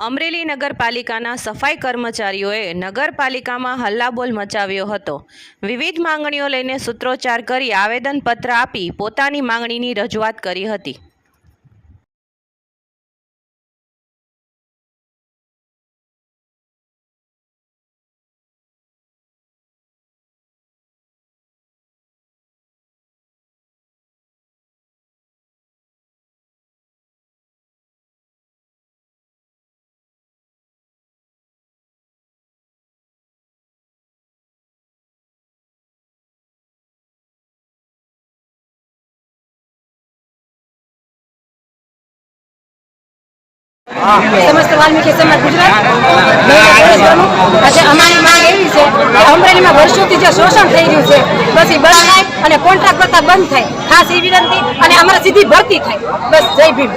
અમરેલી નગરપાલિકાના સફાઈ કર્મચારીઓએ નગરપાલિકામાં હલ્લાબોલ મચાવ્યો હતો. વિવિધ માંગણીઓ લઈને સૂત્રોચ્ચાર કરી આવેદનપત્ર આપી પોતાની માંગણીની રજૂઆત કરી હતી. સમસ્ત વાલ્મીકી સમાજ ગુજરાત. આજે અમારી માંગ એવી છે કે અમરેલીમાં વર્ષોથી જે શોષણ થઈ રહ્યું છે, બસ એ થાય અને કોન્ટ્રાક્ટ કરતા બંધ થાય. ખાસ એ વિનંતી અને અમારે સીધી ભરતી થાય. બસ જય ભીમ.